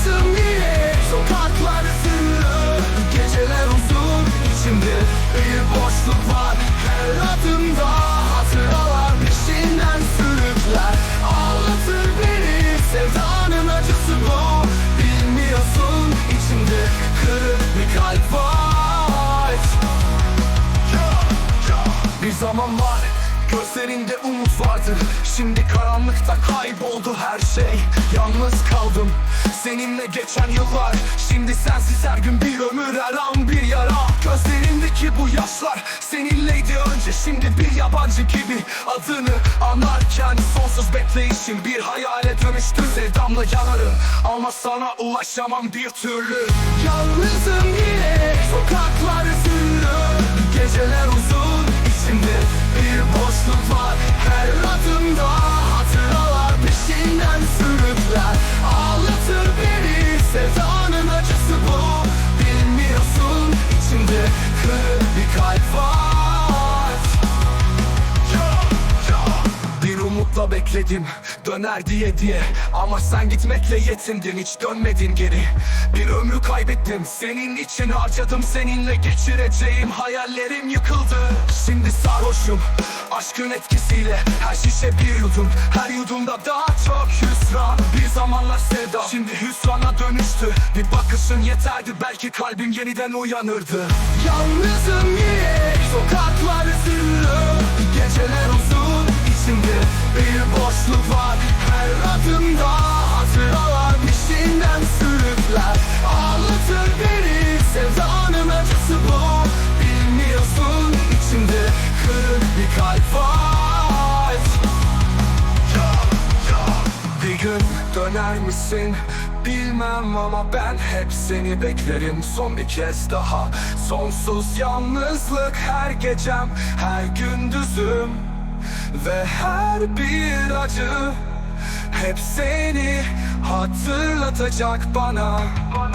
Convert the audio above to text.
Yaşasın diye sokaklar ısınır Geceler uzun içimde bir boşluk var. Her adımda hatıralar peşinden sürükler. Ağlatır beni sevdanın acısı bu. Bilmiyorsun içimde kırık bir kalp var. Bir zaman var. Gözlerinde umut vardı Şimdi karanlıkta kayboldu her şey. Yalnız kaldım Seninle geçen yıllar. Şimdi sensiz her gün bir ömür her an bir yara. Gözlerindeki bu yaşlar Seninleydi önce. Şimdi bir yabancı gibi Adını anarken sonsuz bekleyişim. Bir hayale dönüştü sevdamla yanarım Ama sana ulaşamam bir türlü. Yalnızım yine sokaklar üzülür bekledim döner diye diye. Ama sen gitmekle yetindin hiç dönmedin geri. Bir ömrü kaybettim senin için harcadım. Seninle geçireceğim hayallerim yıkıldı. Şimdi sarhoşum aşkın etkisiyle. Her şişe bir yudum her yudumda daha çok hüsran Bir zamanlar sevda şimdi hüsrana dönüştü. Bir bakışın yeterdi belki kalbim yeniden uyanırdı. Yalnızım yine Bir gün döner misin? Bilmem ama ben hep seni beklerim. Son bir kez daha. Sonsuz yalnızlık her gecem her gündüzüm. Ve her bir acı hep seni hatırlatacak bana, bana.